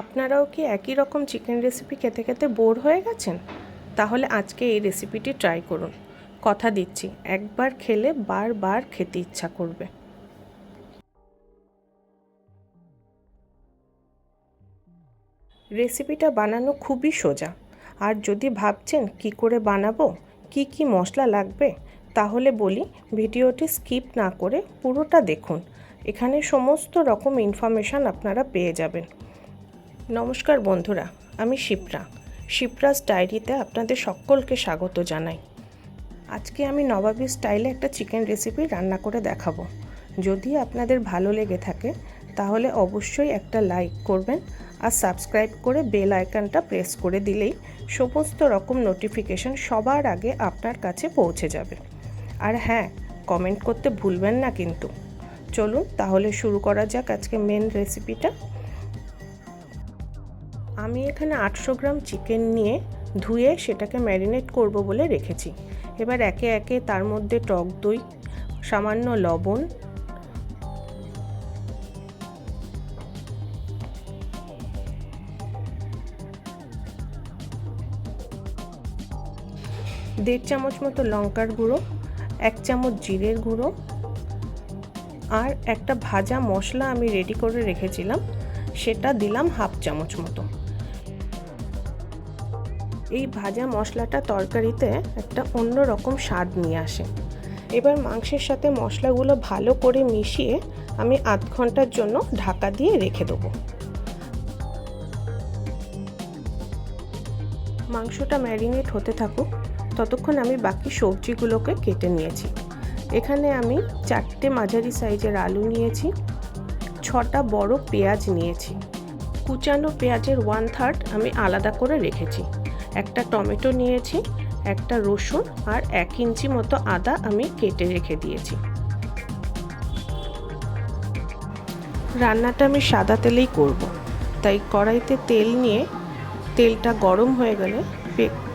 আপনারাও কি একই রকম চিকেন রেসিপি খেতে খেতে বোর হয়ে গেছেন? তাহলে আজকে এই রেসিপিটি ট্রাই করুন। কথা দিচ্ছি, একবার খেলে বারবার খেতে ইচ্ছা করবে। রেসিপিটা বানানো খুবই সোজা। আর যদি ভাবছেন কি করে বানাবো, কি কি মশলা লাগবে, তাহলে বলি ভিডিওটি স্কিপ না করে পুরোটা দেখুন। এখানে সমস্ত রকম ইনফরমেশান আপনারা পেয়ে যাবেন। নমস্কার বন্ধুরা, আমি শিপ্রা। শিপ্রাস ডায়েরিতে আপনাদের সকলকে স্বাগত জানাই। আজকে আমি নবাবী স্টাইলে একটা চিকেন রেসিপি রান্না করে দেখাবো। যদি আপনাদের ভালো লেগে থাকে, তাহলে অবশ্যই একটা লাইক করবেন আর সাবস্ক্রাইব করে বেল আইকনটা প্রেস করে দিলেই সমস্ত রকম নোটিফিকেশন সবার আগে আপনার কাছে পৌঁছে যাবে। আর হ্যাঁ কমেন্ট করতে ভুলবেন না কিন্তু। চলুন তাহলে শুরু করা যাক আজকে মেন রেসিপিটা। আমি এখানে আটশো গ্রাম চিকেন নিয়ে ধুয়ে সেটাকে ম্যারিনেট করব বলে রেখেছি। এবার একে একে তার মধ্যে টক দই, সামান্য লবণ, দেড় চামচ মতো লঙ্কার গুঁড়ো, এক চামচ জিরের গুঁড়ো আর একটা ভাজা মশলা আমি রেডি করে রেখেছিলাম, সেটা দিলাম হাফ চামচ মতো। এই ভাজা মশলাটা তরকারিতে একটা অন্য রকম স্বাদ নিয়ে আসে। এবার মাংসের সাথে মশলাগুলো ভালো করে মিশিয়ে আমি আধ ঘণ্টার জন্য ঢাকা দিয়ে রেখে দেবো। মাংসটা ম্যারিনেট হতে থাকুক, ততক্ষণ আমি বাকি সবজিগুলোকে কেটে নিয়েছি। এখানে আমি চারটে মাঝারি সাইজের আলু নিয়েছি, ছটা বড় পেঁয়াজ নিয়েছি। কুচানো পেঁয়াজের ওয়ান থার্ড আমি আলাদা করে রেখেছি। একটা টমেটো নিয়েছি, একটা রসুন আর এক ইঞ্চি মতো আদা আমি কেটে রেখে দিয়েছি। রান্নাটা আমি সাদা তেলেই করব। তাই কড়াইতে তেল নিয়ে তেলটা গরম হয়ে গেলে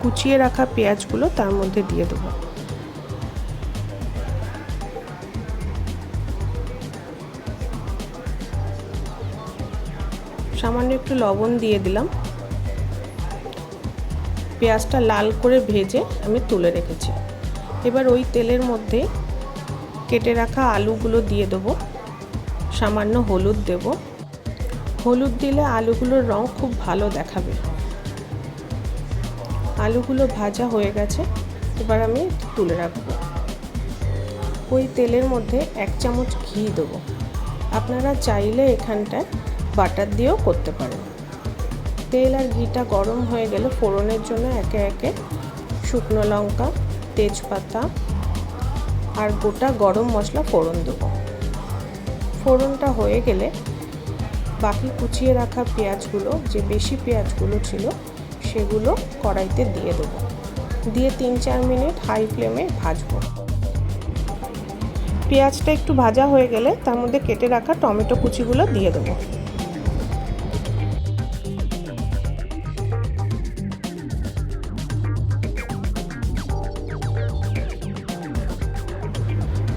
কুচিয়ে রাখা পেঁয়াজগুলো তার মধ্যে দিয়ে দেবো। সামান্য একটু লবণ দিয়ে দিলাম। পেঁয়াজটা লাল করে ভেজে আমি তুলে রেখেছি। এবার ওই তেলের মধ্যে কেটে রাখা আলুগুলো দিয়ে দেবো। সামান্য হলুদ দেব। হলুদ দিলে আলুগুলোর রং খুব ভালো দেখাবে। আলুগুলো ভাজা হয়ে গেছে, এবার আমি তুলে রাখব। ওই তেলের মধ্যে এক চামচ ঘি দেবো। আপনারা চাইলে এখানটায় বাটার দিয়েও করতে পারেন। তেল আর ঘিটা গরম হয়ে গেলে ফোড়নের জন্য একে একে শুকনো লঙ্কা, তেজপাতা আর গোটা গরম মশলা ফোড়ন দেবো। ফোড়নটা হয়ে গেলে বাকি কুচিয়ে রাখা পেঁয়াজগুলো, যে বেশি পেঁয়াজগুলো ছিল, সেগুলো কড়াইতে দিয়ে দেবো। দিয়ে তিন চার মিনিট হাই ফ্লেমে ভাজবো। পেঁয়াজটা একটু ভাজা হয়ে গেলে তার মধ্যে কেটে রাখা টমেটো কুচিগুলো দিয়ে দেবো।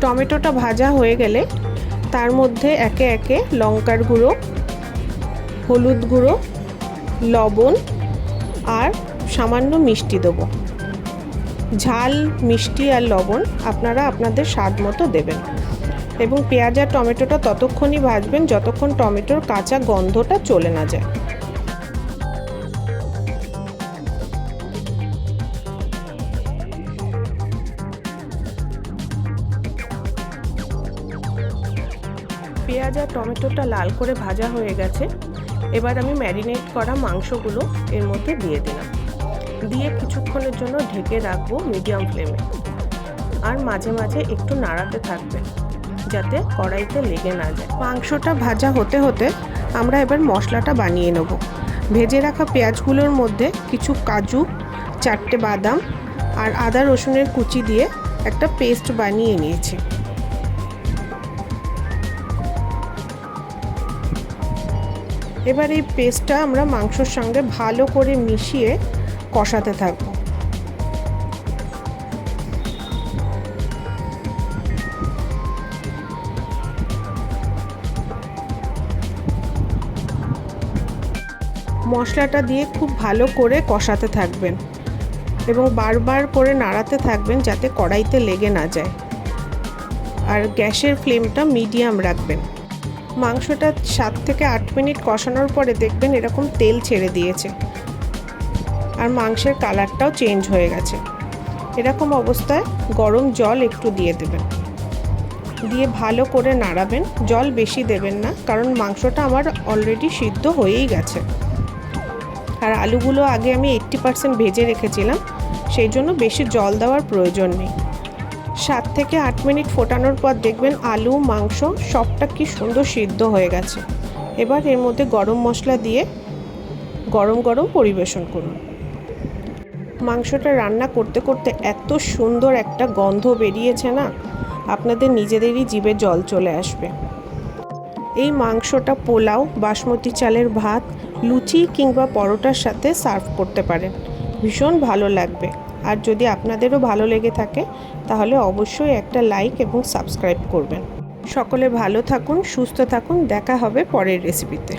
টমেটোটা ভাজা হয়ে গেলে তার মধ্যে একে একে লঙ্কার গুঁড়ো, হলুদ গুঁড়ো, লবণ আর সামান্য মিষ্টি দেবো। ঝাল, মিষ্টি আর লবণ আপনারা আপনাদের স্বাদ মতো দেবেন এবং পেঁয়াজ আর টমেটোটা ততক্ষণই ভাজবেন যতক্ষণ টমেটোর কাঁচা গন্ধটা চলে না যায়। পেঁয়াজ আর টমেটোটা লাল করে ভাজা হয়ে গেছে। এবার আমি ম্যারিনেট করা মাংসগুলো এর মধ্যে দিয়ে দিলাম। দিয়ে কিছুক্ষণের জন্য ঢেকে রাখব মিডিয়াম ফ্লেমে। আর মাঝে মাঝে একটু নাড়াতে থাকবে, যাতে কড়াইতে লেগে না যায়। মাংসটা ভাজা হতে হতে আমরা এবার মশলাটা বানিয়ে নেব। ভেজে রাখা পেঁয়াজগুলোর মধ্যে কিছু কাজু, চারটে বাদাম আর আদা রসুনের কুচি দিয়ে একটা পেস্ট বানিয়ে নিয়েছি। এবার এই পেস্টটা আমরা মাংসর সঙ্গে ভালো করে মিশিয়ে কষাতে থাকব। মশলাটা দিয়ে খুব ভালো করে কষাতে থাকবেন এবং বারবার করে নাড়াতে থাকবেন যাতে কড়াইতে লেগে না যায়। আর গ্যাসের ফ্লেমটা মিডিয়াম রাখবেন। মাংসটা সাত থেকে আট মিনিট কষানোর পরে দেখবেন এরকম তেল ছেড়ে দিয়েছে। আর মাংসের কালারটাও চেঞ্জ হয়ে গেছে। এরকম অবস্থায় গরম জল একটু দিয়ে দেবেন। দিয়ে ভালো করে নাড়াবেন। জল বেশি দেবেন না, কারণ মাংসটা আমার অলরেডি সিদ্ধ হয়েই গেছে। আর আলুগুলো আগে আমি এইট্টি পারসেন্ট ভেজে রেখেছিলাম, সেই জন্য বেশি জল দেওয়ার প্রয়োজন নেই। সাত থেকে আট মিনিট ফোটানোর পর দেখবেন আলু, মাংস সবটা কি সুন্দর সিদ্ধ হয়ে গেছে। এবার এর মধ্যে গরম মশলা দিয়ে গরম গরম পরিবেশন করুন। মাংসটা রান্না করতে করতে এত সুন্দর একটা গন্ধ বেরিয়েছে না, আপনাদের নিজেদেরই জিভে জল চলে আসবে। এই মাংসটা পোলাও, বাসমতি চালের ভাত, লুচি কিংবা পরোটার সাথে সার্ভ করতে পারেন। ভীষণ ভালো লাগবে। আর যদি আপনাদেরও ভালো লেগে থাকে, তাহলে অবশ্যই একটা লাইক এবং সাবস্ক্রাইব করবেন। সকলে ভালো থাকুন, সুস্থ থাকুন, দেখা হবে পরের রেসিপিতে